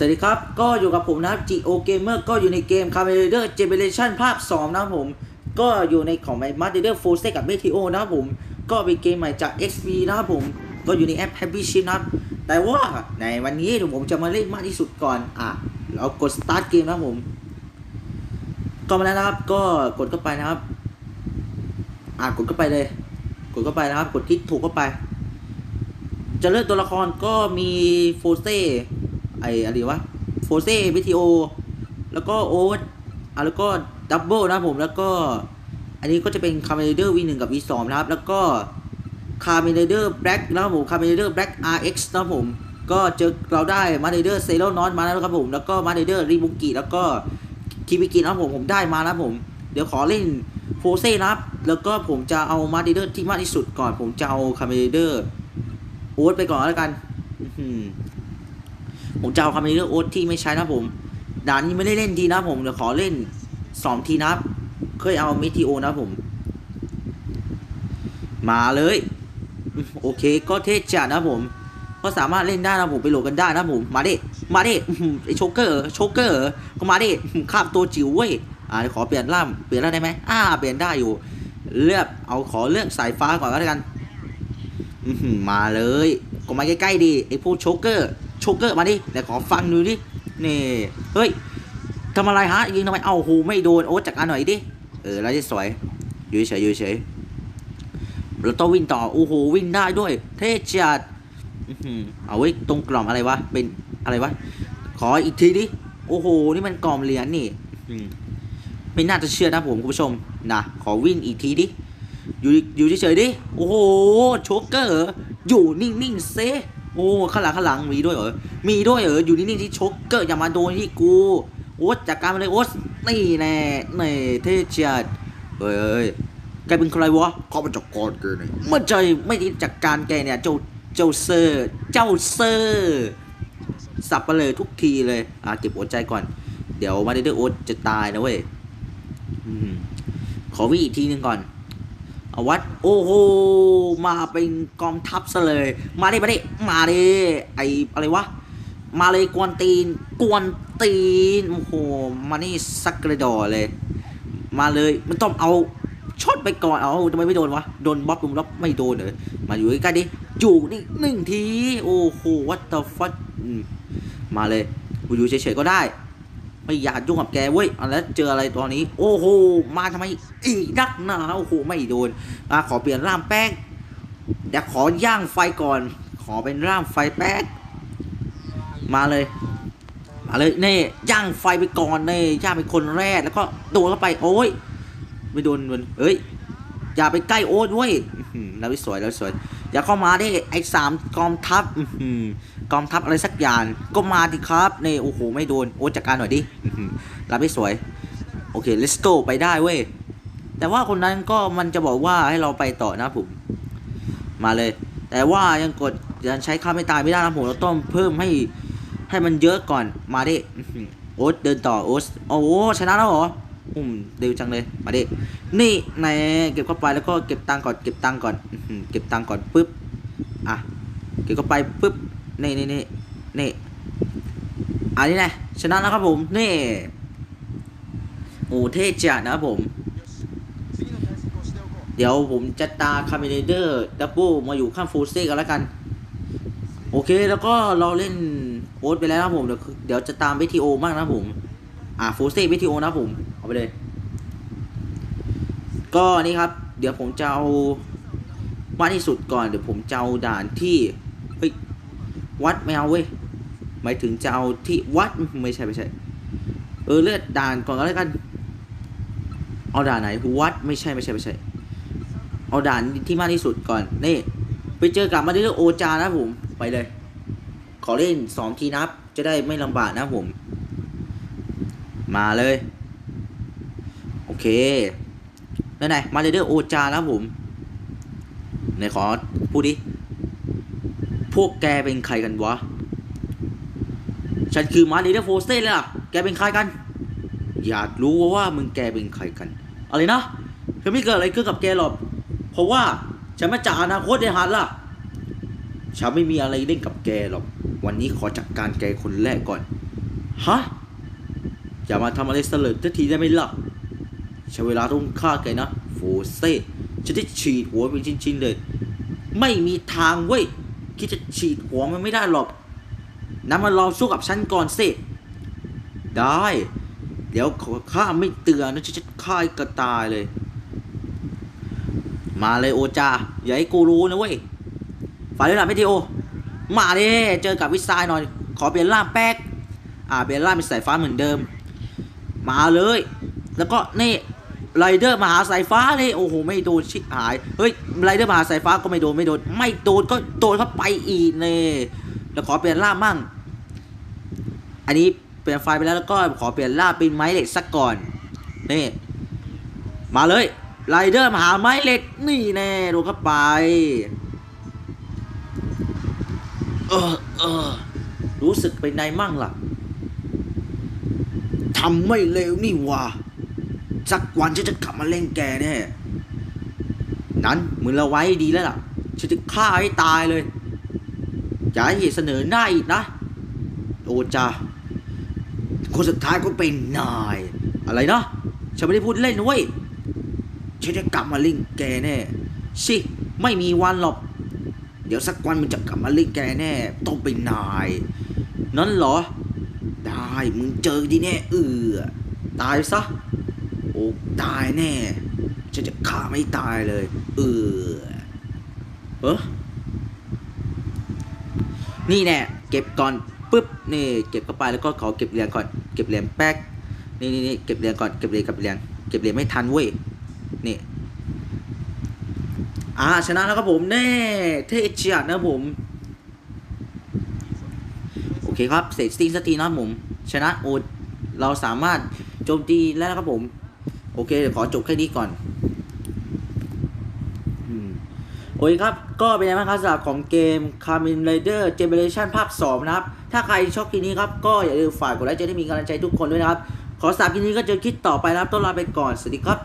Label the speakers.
Speaker 1: สวัสดีครับ ก็อยู่กับผมนะครับ Geo Gamer ก็อยู่ในเกม c a m e r a d e r Generation ภาค 2 นะครับผม ก็อยู่ในของ m a d e r f o r c e กับ Meteo นะครับผม ก็เป็นเกมใหม่จาก XP นะครับผม ก็อยู่ในแอป Happy Chip นะครับ แต่ว่าในวันนี้ผมจะมาเล่นมากที่สุดก่อน อะ เรากด start เกมนะครับผม ก็มาแล้วนะครับ ก็กดเข้าไปนะครับ อะ กดเข้าไปเลย กดเข้าไปนะครับ กดคลิกถูกเข้าไป จะเลือกตัวละครก็มีโฟเซ ไออะไรวะโฟเซ่วิทีโอแล้วก็โอ๊ตอะแล้วก็ดับเบิลนะผมแล้วก็ อันนี้ก็จะเป็นคาร์เมเดอร์ V1 กับ V2 นะครับ แล้วก็คาร์เมเดอร์แบล็กนะครับผมคาร์เมเดอร์แบล็ก RX นะครับผมก็เจอเราได้มาเดอร์เซโรนอนมาแล้วครับผมแล้วก็มาเดอร์รีบุกิแล้วก็คิบิกินะครับผมผมได้มานะครับผม เดี๋ยวขอเล่นโฟเซ่นะครับ แล้วก็ผมจะเอามาเดอร์ที่มากที่สุดก่อน ผมจะเอาคาร์เมเดอร์โอ๊ตไปก่อนแล้วกันอื ผมจะเอาคำนี้เรื่องโอ๊ตที่ไม่ใช้นะผมด่านนี้ไม่ได้เล่นทีนะผมเดี๋ยวขอเล่นสองทีนับเคยเอามิทีโอนะผม มาเลย โอเคก็เทศจัดนะผม ก็สามารถเล่นได้นะผมไปโหลดกันได้นะผม มาดิมาดิอื้อหือไอโชเกอร์โชเกอร์ก็มาดิข้ามตัวจิ๋วเว้ยอ่าขอเปลี่ยนร่างเปลี่ยนร่างได้ไหมอ่าเปลี่ยนได้อยู่ เลือกเอาขอเลือกสายฟ้าก่อนก็แล้วกันมาเลยก็มาใกล้ๆดิไอพวกโชเกอร์ โชเกอร์มาดิเดี๋ยวขอฟังดูดินี่เฮ้ยทำอะไรฮะยิงทำไมเอ้าโหไม่โดนโอ๊ตจัดการหน่อยดิเออแล้วจะสวยอยู่เฉยอยู่เฉยเราต้องวิ่งต่อโอ้โหวิ่งได้ด้วย เท่จัดอื้อหือเอาไว้ตรงกล่องอะไรวะเป็นอะไรวะขออีกทีดิโอ้โหนี่มันกล่องเหรียญนี่ไม่น่าจะเชื่อนะผมคุณผู้ชมนะขอวิ่งอีกทีดิอยู่อยู่เฉยๆดิโอ้โหโชกเกอร์เหรออยู่นิ่งๆเซ โอ้ข้างหลังข้างหลังมีด้วยเหรอ มีด้วยเหรอ อยู่นิ่งๆที่โชกเกอร์อย่ามาโดนที่กู โอ๊ตจัดการมาเลยโอ๊ตนี่แน่นี่เท่จัดเฮ้ยเฮ้ยแกเป็นใครวะ
Speaker 2: เขาเป็นจักรกรเกินเลย
Speaker 1: เมื่อใจไม่ได้จัดการแกเนี่ยเจ้าเจ้าเซอร์ เจ้าเซอร์สับไปเลยทุกทีเลย อะเก็บหัวใจก่อน เดี๋ยวมาเดอร์โอ๊ตจะตายนะเว้ยอืมขอวิ่งอีกทีหนึงก่อนเอา วัดโอ้โหมาเป็นกองทัพซะเลย มาดิมาดิมาดิไออะไรวะมาเลยกวนตีน กวนตีนโอ้โหมานี่สักกระดอเลย มาเลยมันต้องเอาช็อตไปก่อนเอาทำไมไม่โดนวะโดนบล็อกลุมล็อกไม่โดนเหรอมาอยู่ใกล้ดิอยู่นี่หนึ่งทีโอ้โห what the fuck อืมาเลยอยู่เฉยๆก็ได้ ไม่อยากยุ่งกับแกเว้ยแล้วเจออะไรตอนนี้ โอ้โหมาทำไมอีกนักหนาโอ้โหไม่โดนอะขอเปลี่ยนร่างแป้งเดี๋ยวขอย่างไฟก่อน ขอเป็นร่างไฟแป้งมาเลยมาเลยเน่ย่างไฟไปก่อนเน่ย่างเป็นคนแรกแล้วก็โดนเข้าไปโอ้ยไม่โดนมันเอ้ยอย่าไปใกล้โอ๊ตเว้ยอื้อหือแล้วสวยแล้วสวย อย่าเข้ามาได้ไอ้สามกองทัพกองทัพอะไรสักอย่างก็มาดิครับนี่โอ้โหไม่โดนโอ๊ตจัดการหน่อยดิรับไม่สวย โอเค let's go ไปได้เว้ยแต่ว่าคนนั้นก็มันจะบอกว่าให้เราไปต่อนะผม มาเลย แต่ว่ายังกดยังใช้ค่าไม่ตายไม่ได้นะผมเราต้องเพิ่มให้ให้มันเยอะก่อนมาดิโอ๊ตเดินต่อโอ๊ตโอ้ชนะแล้วเหรอ อืมเร็วจังเลย มาดิ นี่ในเก็บเข้าไปแล้วก็เก็บตังก่อน เก็บตังก่อน เก็บตังก่อนปุ๊บ อะ เก็บเข้าไปปุ๊บ นี่นี่นี่นี่อันนี้นะชนะแล้วครับผม นี่ โอ้เท่จัดนะครับผม เดี๋ยวผมจะตาคาเมเนเดอร์ดับเบิลมาอยู่ข้างฟูเซ่กันแล้วกัน โอเคแล้วก็เราเล่นโอ๊ตไปแล้วนะผม เดี๋ยวเดี๋ยวจะตามวิทีโอมากนะผม อ่าฟูเซ่วิทีโอนะผม ไปเลย ก็นี่ครับ เดี๋ยวผมจะเอามากที่สุดก่อนเดี๋ยวผมจะเอาด่านที่เฮ้ยวัดไม่เอาเว้ยหมายถึงจะเอาที่วัดไม่ใช่ไม่ใช่ เออเลือดด่านก่อนก็แล้วกัน เอาด่านไหนวัดไม่ใช่ไม่ใช่ไม่ใช่ เอาด่านที่มากที่สุดก่อนนี่ไปเจอกับมาดิโอจานะผมไปเลย ขอเล่นสองทีนับจะได้ไม่ลำบากนะผม มาเลย โอเคในไหนมาเลเดอร์โอจาแล้วผมไหนขอพูดดิ พวกแกเป็นใครกันวะ ฉันคือมาเลเดอร์โฟสเต้เลยล่ะ แกเป็นใครกัน อยากรู้ว่าวามึงแกเป็นใครกัน อะไรนะคือไม่เกิดอะไรขึ้นกับแกหรอก เพราะว่าฉันมาจากอนาคตในฮันล่ะ ฉันไม่มีอะไรเล่นกับแกหรอก วันนี้ขอจัดการแกคนแรกก่อน ฮะ อย่ามาทำอะไรเสลิดทันทีได้ไหมล่ะ ใช้เวลาต้องฆ่าแกนะโฟเซ่จะได้ฉีดหัวเป็นชิ้นๆเลย ไม่มีทางเว้ยคิดจะฉีดหัวมันไม่ได้หรอกนั้นมาลองสู้กับฉันก่อนสิ ได้ เดี๋ยวข้าไม่เตือนนะฉันจะฆ่าให้กระตายเลย มาเลยโอจา อย่าให้กูรู้นะเว้ยฝ่ายเล่นหลับไม่ทีโอ มาเด้เจอกับวิซายหน่อย ขอเปลี่ยนร่างแป๊ก อ่าเปลี่ยนร่างเป็นสายฟ้าเหมือนเดิม มาเลย แล้วก็นี่ ไรเดอร์มหาสายฟ้าเลยโอ้โหไม่โดนชิบหายเฮ้ยไรเดอร์มหาสายฟ้าก็ไม่โดนไม่โดนไม่โดนก็โดนเข้าไปอีกเลยแล้วขอเปลี่ยนร่ามั่ง อันนี้เปลี่ยนไฟไปแล้วแล้วก็ขอเปลี่ยนร่าเป็นไม้เหล็กสักก่อนนี่มาเลยไรเดอร์มหาไม้เหล็กนี่แน่โดนเข้าไปเออเออรู้สึกเป็นไงมั่งล่ะทำไม่เร็วนี่ว่า สักวันฉันจะกลับมาเล่นแกแน่นั้นมือเราไว้ดีแล้วล่ะ ฉันจะฆ่าให้ตายเลยอย่าให้เสนอหน้าอีกนะ โอจาคนสุดท้ายก็เป็นนาย อะไรนะ ฉันไม่ได้พูดเล่นนะเว้ย ฉันจะกลับมาเล่นแกแน่ชิไม่มีวันหรอก เดี๋ยวสักวันมันจะกลับมาเล่นแกแน่ ต้องเป็นนาย นั่นเหรอ ได้ มึงเจอดีแน่เออตายซะ ตายแน่ ฉันจะฆ่าไม่ตายเลย เออเออนี่แน่เก็บก่อนปุ๊บนี่เก็บเข้าไปแล้วก็ขอเก็บเหรียญก่อนเก็บเหรียญแป๊กนี่นี่นี่เก็บเหรียญก่อนเก็บเหรียญกับเหรียญเก็บเหรียญไม่ทันเว้ยนี่อ่าชนะแล้วครับผมแน่เท่จัดนะผมโอเคครับเสร็จสติงสตีนะครับผมชนะโอดเราสามารถโจมตีแล้วนะครับผม โอเคเดี๋ยวขอจบแค่นี้ก่อนอืมโอเคครับ ก็เป็นยังบ้างครับสำหรับของเกม Kamen Rider Generation ภาค 2 นะครับ ถ้าใครชอบคลิปนี้ครับ ก็อย่าลืมฝากกดไลค์จะได้มีกำลังใจทุกคนด้วยนะครับ ขอสำหรับคลิปนี้ก็เจอคลิปต่อไปนะครับ ต้องลาไปก่อน สวัสดีครับ